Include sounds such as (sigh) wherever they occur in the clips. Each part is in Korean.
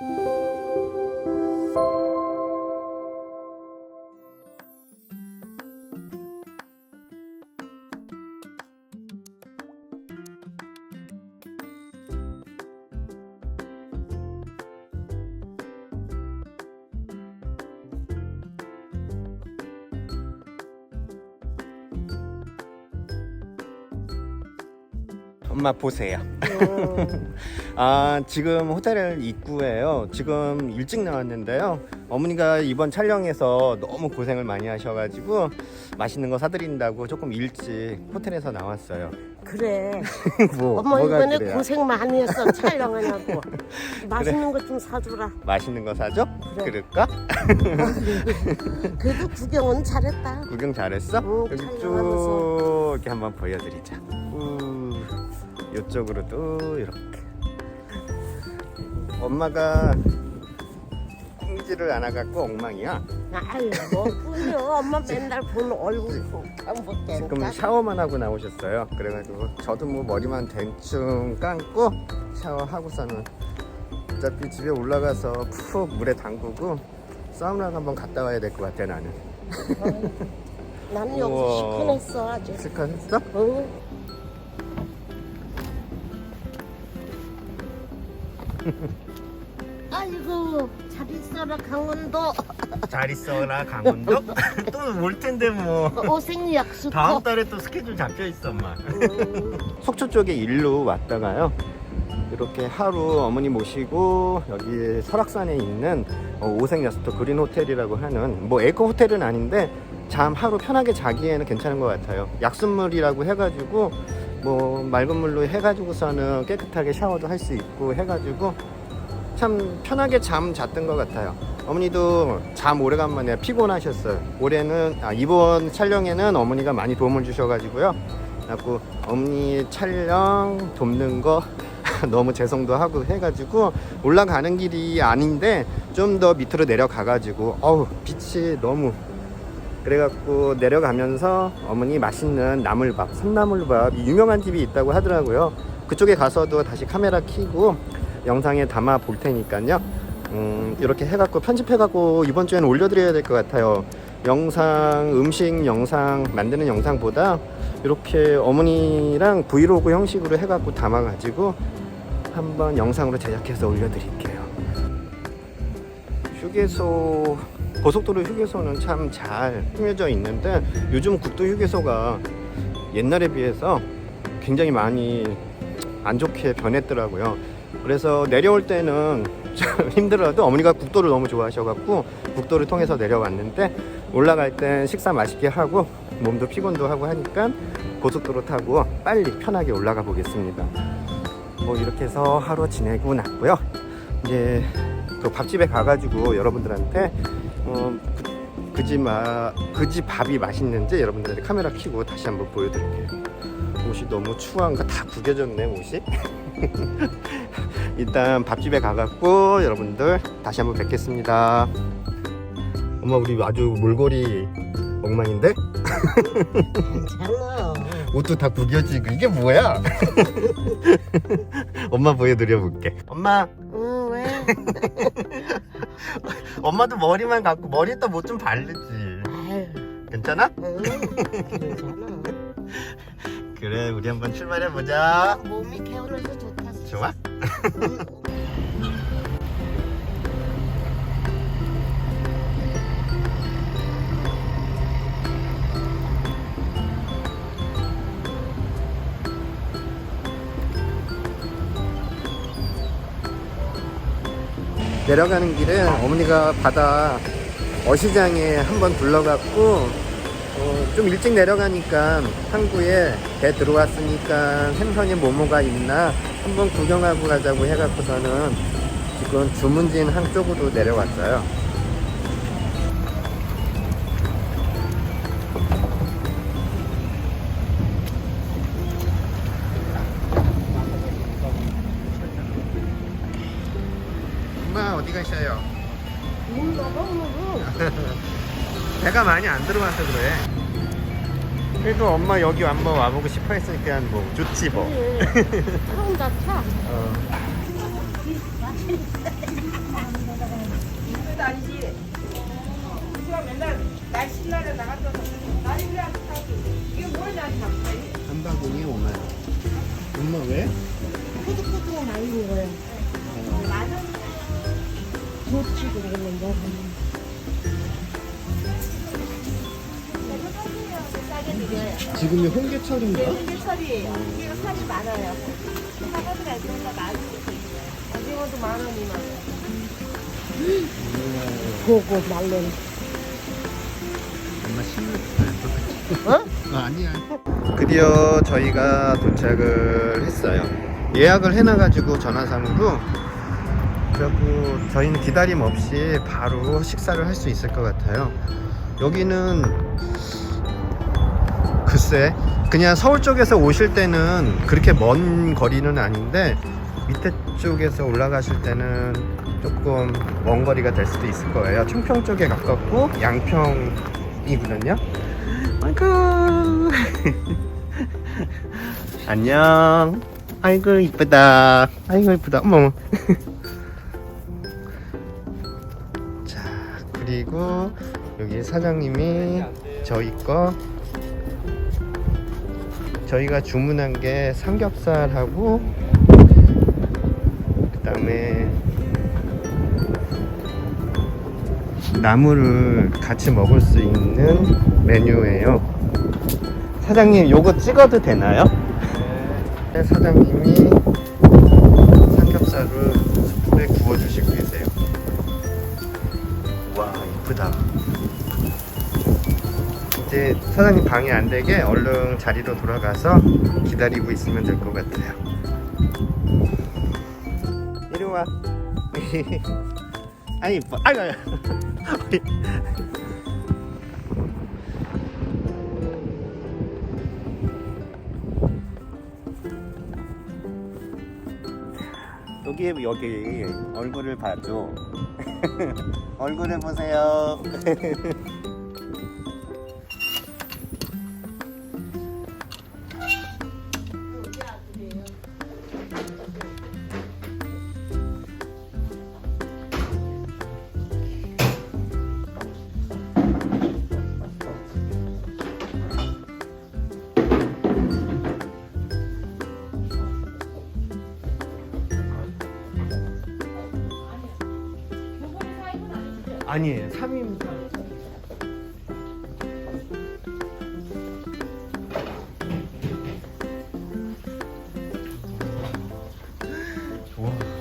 엄 마 보세요. (laughs) 아 지금 호텔 입구에요. 지금 일찍 나왔는데요. 어머니가 이번 촬영에서 너무 고생을 많이 하셔가지고 맛있는 거 사드린다고 조금 일찍 호텔에서 나왔어요. 그래. (laughs) 뭐 엄마 뭐가 이번에 그래요? 고생 많이 했어. 촬영하냐고. (laughs) 맛있는 거좀 사주라. 맛있는 거 사줘? 그래. 그럴까? 그래도 구경은 잘했다. 구경 잘했어? 응, 여기 촬영하면서. 쭉 이렇게 한번 보여드리자. 우, 이쪽으로도 이렇게. 엄마가 꽁지를 안 와갖고 엉망이야. 아유, 뭐 꾸려. 엄마 맨날 보는 얼굴 못 지금 되니까. 샤워만 하고 나오셨어요. 그래가지고 저도 뭐 머리만 대충 감고 샤워하고서는 어차피 집에 올라가서 푹 물에 담그고 사우나 한번 갔다 와야 될 것 같아 나는. 나는. 여기서 시큰했어 아주. 스카했어? 응. 아이고 잘 있어라 강원도 잘 있어라 강원도. (laughs) 또 올 텐데 뭐. 오생 약수터 다음 달에 또 스케줄 잡혀 있어 엄마. 음, 속초 쪽에 일로 왔다가요. 이렇게 하루 어머니 모시고 여기 설악산에 있는 어, 오색야스토 그린 호텔이라고 하는 뭐 에코 호텔은 아닌데 잠 하루 편하게 자기에는 괜찮은 것 같아요. 약수물이라고 해가지고 뭐 맑은 물로 해가지고서는 깨끗하게 샤워도 할 수 있고 해가지고 참 편하게 잠 잤던 것 같아요. 어머니도 잠 오래간만에 피곤하셨어요. 올해는 아, 이번 촬영에는 어머니가 많이 도움을 주셔가지고요. 그래갖고 어머니 촬영 돕는 거 (laughs) 너무 죄송도 하고 해가지고 올라가는 길이 아닌데 좀 더 밑으로 내려가가지고 어우 빛이 너무 그래갖고 내려가면서 어머니 맛있는 나물밥, 산나물밥 유명한 집이 있다고 하더라고요. 그쪽에 가서도 다시 카메라 켜고 영상에 담아 볼 테니까요. 음, 이렇게 해갖고 편집해갖고 이번 주에는 올려드려야 될 것 같아요. 영상, 음식 영상 만드는 영상보다 이렇게 어머니랑 브이로그 형식으로 해갖고 담아가지고 한번 영상으로 제작해서 올려드릴게요. 휴게소 고속도로 휴게소는 참 잘 꾸며져 있는데 요즘 국도 휴게소가 옛날에 비해서 굉장히 많이 안 좋게 변했더라고요. 그래서 내려올 때는 (laughs) 좀 힘들어도 어머니가 국도를 너무 좋아하셔갖고 국도를 통해서 내려왔는데 올라갈 땐 식사 맛있게 하고 몸도 피곤도 하고 하니까 고속도로 타고 빨리 편하게 올라가 보겠습니다. 뭐 이렇게 해서 하루 지내고 났고요. 이제 그 밥집에 가가지고 여러분들한테 어, 그, 그집 마, 그집 밥이 맛있는지 여러분들한테 카메라 켜고 다시 한번 보여드릴게요. 옷이 너무 추한가 다 구겨졌네 옷이. (laughs) 일단 밥집에 가갖고 여러분들 다시 한번 뵙겠습니다. 엄마 우리 아주 몰골이 엉망인데 괜찮아 옷도 다 구겨지고 이게 뭐야? (laughs) 엄마 보여드려 볼게. 엄마 응 왜? (laughs) 엄마도 머리만 갖고 머리에다 뭐 좀 바르지. 괜찮아? 응 괜찮아 (laughs) 그래 우리 한번 출발해 보자. 몸이 개운해서 좋다 좋아? 내려가는 길에 어머니가 바다 어시장에 한번 둘러갔고 어, 좀 일찍 내려가니까 항구에 배 들어왔으니까 생선이 뭐뭐가 있나 한번 구경하고 가자고 해갖고서는 지금 주문진 항 쪽으로 내려왔어요. 많이 안 들어와서 그래. 그래도 엄마 여기 한번 와보고 싶어 했으니까 뭐 좋지 뭐. 예, 예. 그럼 좋다 (laughs) 어. 나한테 한 바구니에 5만 엄마 왜? 포도포도 많이 먹어요. 어. 어, 좋지 그랬는데. 지금이 홍게철인가? 홍게철이에요. 홍게가 살이 많아요. 사과가 있으니까 많이 오징어도 만 원이만. 고고 말른. 엄마 신나. 어? 아니야. 드디어 저희가 도착을 했어요. 예약을 해놔가지고 전화상으로 그리고 저희는 기다림 없이 바로 식사를 할 수 있을 것 같아요. 여기는 글쎄 그냥 서울 쪽에서 오실 때는 그렇게 먼 거리는 아닌데 밑에 쪽에서 올라가실 때는 조금 먼 거리가 될 수도 있을 거예요. 청평 쪽에 가깝고 양평이거든요. (laughs) 안녕. 아이고 이쁘다. 아이고 이쁘다. 어머. (laughs) 자 그리고 여기 사장님이 저희 거 저희가 주문한 게 삼겹살하고 그 다음에 나물을 같이 먹을 수 있는 메뉴예요. 사장님, 요거 찍어도 되나요? 네. 사장님이 사장님 방해 안 되게 얼른 자리로 돌아가서 기다리고 있으면 될 것 같아요. 이리 와. 아 이뻐. 아이고. 아이고. (laughs) 여기 여기 얼굴을 봐줘. (laughs) 얼굴을 보세요. (laughs) 아니에요. 3인 와. 와,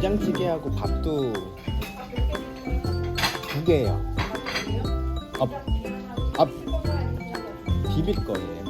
된장찌개하고 밥도 두 개요. 아, 아, 비빌 거예요.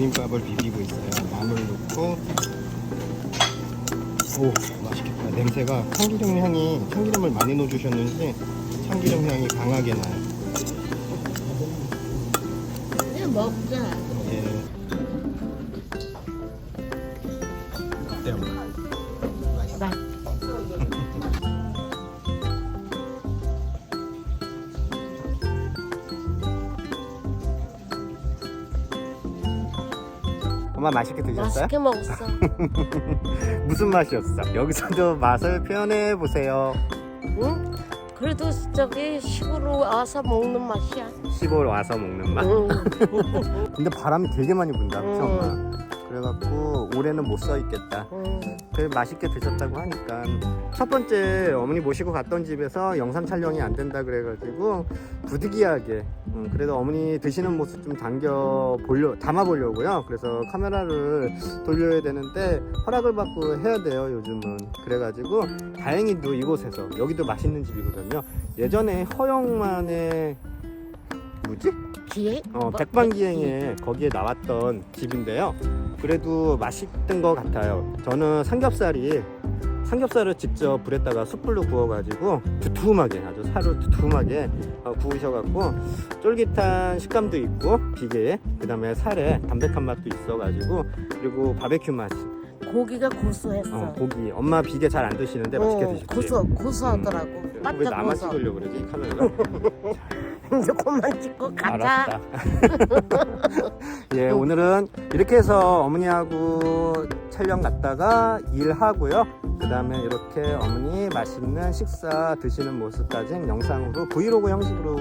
비빔밥을 비비고 있어요. 마늘 넣고 오 맛있겠다. 냄새가 참기름 향이 참기름을 많이 넣어주셨는지 참기름 향이 강하게 나요. 그냥 먹자. 예. 어때요? 엄마 맛있게 드셨어요? 맛있게 먹었어. (laughs) 무슨 맛이었어? 여기서도 맛을 표현해 보세요. 응? 그래도 저기 시골로 와서 먹는 맛이야. 시골 와서 먹는 맛. 응. (laughs) 근데 바람이 되게 많이 분다, 그쵸, 음. 엄마? 그래갖고 올해는 못 써 있겠다. 응. 그래 맛있게 드셨다고 하니까. 첫 번째 어머니 모시고 갔던 집에서 영상 촬영이 안 된다 그래가지고 부득이하게 음, 그래도 어머니 드시는 모습 좀 당겨 보려 담아 보려고요. 그래서 카메라를 돌려야 되는데 허락을 받고 해야 돼요 요즘은. 그래가지고 다행히도 이곳에서 여기도 맛있는 집이거든요. 예전에 허영만의 뭐지? 기획? 어, 뭐, 백반기행에 거기에 나왔던 집인데요. 그래도 맛있던 것 같아요. 저는 삼겹살이 삼겹살을 직접 불에다가 숯불로 구워가지고 두툼하게 아주 살을 두툼하게 어, 구우셔갖고 쫄깃한 식감도 있고 비계에 그 다음에 살에 담백한 맛도 있어가지고 그리고 바베큐 맛. 고기가 고소했어. 어, 고기 엄마 비계 잘 안 드시는데 맛있게 어, 드시지. 고소 고소하더라고. 왜 바짝 나만. 찍으려고 그러지 이 카메라? (laughs) (laughs) 이제 그만 찍고 가자. 알았다. (laughs) 예, 오늘은 이렇게 해서 어머니하고 촬영 갔다가 일하고요. 그 다음에 이렇게 어머니 맛있는 식사 드시는 모습까지 영상으로 브이로그 형식으로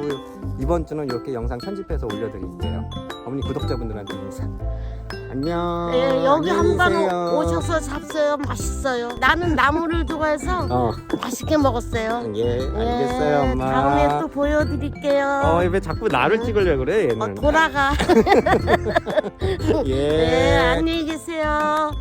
이번 주는 이렇게 영상 편집해서 올려드릴게요. 어머니 구독자분들한테 인사. 안녕. 예, 여기 한번 안녕히 계세요. 오셔서 잡숴요. 맛있어요. 나는 나물을 좋아해서 어, 맛있게 먹었어요. 예, 알겠어요, 예, 엄마. 다음에 또 보여드릴게요. 어, 왜 자꾸 나를 찍으려고 그래, 얘는. 어, 돌아가. (laughs) (laughs) 예. 네, 안녕히 계세요.